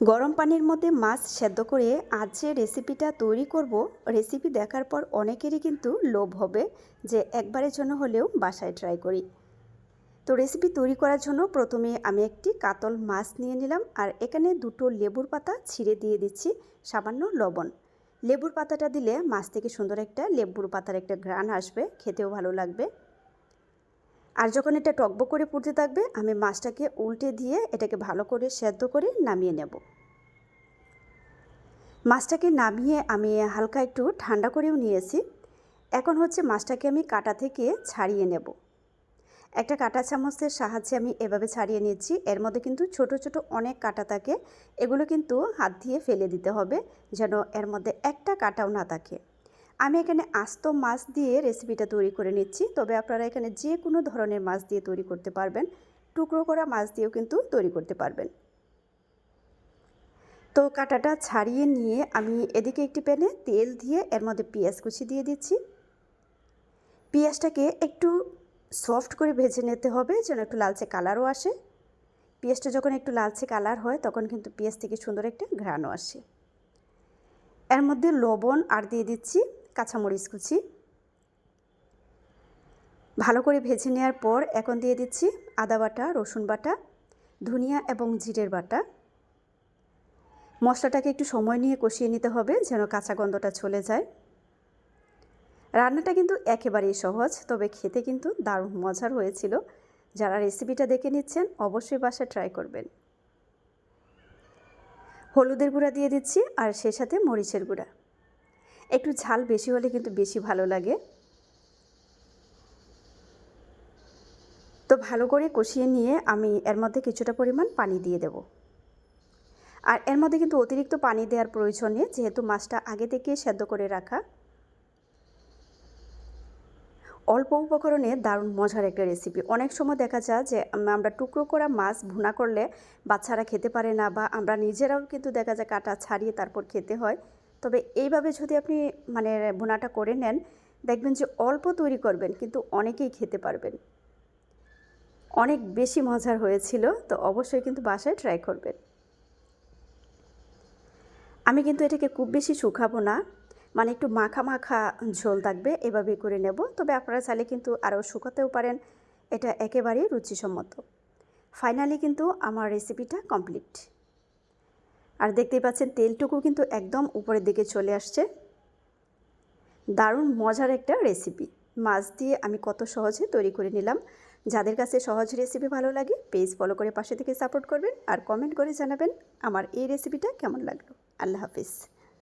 গরম পানির মধ্যে মাছ সেদ্ধ করে আজ যে রেসিপিটা তৈরি করব, রেসিপি দেখার পর অনেকেরই কিন্তু লোভ হবে যে একবারের জন্য হলেও বাসায় ট্রাই করি। তো রেসিপি তৈরি করার জন্য প্রথমে আমি একটি কাতল মাছ নিয়ে নিলাম আর এখানে দুটো লেবুর পাতা ছিঁড়ে দিয়ে দিচ্ছি, সামান্য লবণ। লেবুর পাতাটা দিলে মাছ থেকে সুন্দর একটা লেবুর পাতার একটা ঘ্রাণ আসবে, খেতেও ভালো লাগবে। আর যখন এটা টকবক করে পুড়তে থাকবে, আমি মাছটাকে উল্টে দিয়ে এটাকে ভালো করে সেদ্ধ করে নামিয়ে নেব। মাছটাকে নামিয়ে আমি হালকা একটু ঠান্ডা করেও নিয়েছি। এখন হচ্ছে মাছটাকে আমি কাটা থেকে ছাড়িয়ে নেব। একটা কাটা চামচের সাহায্যে আমি এভাবে ছাড়িয়ে নিচ্ছি। এর মধ্যে কিন্তু ছোট ছোট অনেক কাটা থাকে। এগুলো কিন্তু হাত দিয়ে ফেলে দিতে হবে যেন এর মধ্যে একটা কাটাও না থাকে। আমি এখানে আস্ত মাছ দিয়ে রেসিপিটা তৈরি করে নিচ্ছি। তবে আপনারা এখানে যে কোনো ধরনের মাছ দিয়ে তৈরি করতে পারবেন। টুকরো করা মাছ দিয়েও কিন্তু তৈরি করতে পারবেন। তো কাটাটা ছাড়িয়ে নিয়ে আমি এদিকে একটি প্যানে তেল দিয়ে এর মধ্যে পেঁয়াজ কুচি দিয়ে দিচ্ছি। পেঁয়াজটাকে একটু সফট করে ভেজে নিতে হবে যেন একটু লালচে কালারও আসে। পেঁয়াজটা যখন একটু লালচে কালার হয়, তখন কিন্তু পেঁয়াজ থেকে সুন্দর একটা ঘ্রাণও আসে। এর মধ্যে লবণ আর দিয়ে দিচ্ছি। কাঁচামরিচ কুচি। ভালো করে ভেজে নেওয়ার পর এখন দিয়ে দিচ্ছি আদা বাটা, রসুন বাটা, ধনিয়া এবং জিরের বাটা। মশলাটাকে একটু সময় নিয়ে কষিয়ে নিতে হবে যেন কাঁচা গন্ধটা চলে যায়। রান্নাটা কিন্তু একেবারেই সহজ, তবে খেতে কিন্তু দারুণ মজার হয়েছিল। যারা রেসিপিটা দেখে নিচ্ছেন, অবশ্যই বাসায় ট্রাই করবেন। হলুদের গুঁড়া দিয়ে দিচ্ছি আর সেই সাথে মরিচের গুঁড়া। একটু ঝাল বেশি হলে কিন্তু বেশি ভালো লাগে। তো ভালো করে কষিয়ে নিয়ে আমি এর মধ্যে কিছুটা পরিমাণ পানি দিয়ে দেব। আর এর মধ্যে কিন্তু অতিরিক্ত পানি দেওয়ার প্রয়োজন নেই, যেহেতু মাছটা আগে থেকে সেদ্ধ করে রাখা। অল্প উপকরণে দারুণ মজার একটা রেসিপি অনেক সময় দেখা যায় যে আমরা টুকরো করা মাছ ভুনা করলে বাচ্চারা খেতে পারে না বা আমরা নিজেরাও কিন্তু দেখা যায় কাটা ছাড়িয়ে তারপর খেতে হয়। তবে এইভাবে যদি আপনি মানে ভুনাটা করে নেন, দেখবেন যে অল্প তৈরি করবেন, কিন্তু অনেকেই খেতে পারবেন। অনেক বেশি মজার হয়েছিল, তো অবশ্যই কিন্তু বাসায় ট্রাই করবেন। আমি কিন্তু এটাকে খুব বেশি শুকাবো না মানে একটু মাখা মাখা ঝোল থাকবে এভাবে করে নেব। তবে আপনারা চাইলে কিন্তু আরও শুকাতেও পারেন, এটা একেবারেই রুচিসম্মত। ফাইনালি কিন্তু আমার রেসিপিটা কমপ্লিট আর দেখতেই পাচ্ছেন তেলটুকু কিন্তু একদম উপরের দিকে চলে আসছে। দারুণ মজার একটা রেসিপি মাছ দিয়ে আমি কত সহজে তৈরি করে নিলাম। যাদের কাছে সহজ রেসিপি ভালো লাগে পেজ ফলো করে পাশে থেকে সাপোর্ট করবেন আর কমেন্ট করে জানাবেন আমার এই রেসিপিটা কেমন লাগল। আল্লাহ হাফিজ।